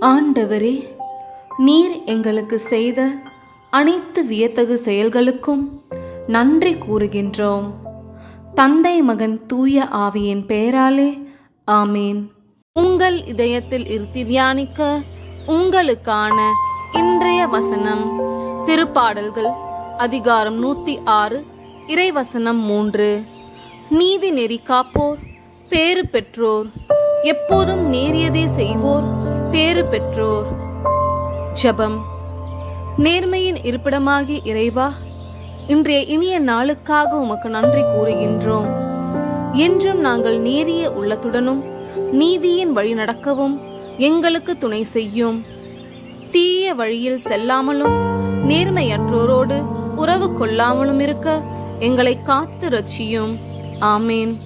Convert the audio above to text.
ஆண்டவரே நீர் எங்களுக்கு செய்த அனைத்து வியத்தகு செயல்களுக்கும் நன்றி கூறுகின்றோம். தந்தை மகன் தூய ஆவியின் பெயராலே ஆமேன். உங்கள் இதயத்தில் இருத்தி தியானிக்க உங்களுக்கான இன்றைய வசனம் திருப்பாடல்கள் அதிகாரம் நூத்தி ஆறு இறைவசனம் மூன்று. நீதி நெறி காப்போர் பேறு பெற்றோர் எப்போதும் நேரியதே செய்வோர் பேறு பெற்றோர். ஜெபம். நேர்மையின் இருப்பிடமாகி இறைவா இன்றைய இனிய நாளுக்காக உமக்கு நன்றி கூறுகின்றோம். என்றும் நாங்கள் நேரிய உள்ளத்துடனும் நீதியின் வழி நடக்கவும் எங்களுக்கு துணை செய்யும். தீய வழியில் செல்லாமலும் நேர்மையற்றோரோடு உறவு கொள்ளாமலும் இருக்க எங்களை காத்து ரட்சியும். ஆமேன்.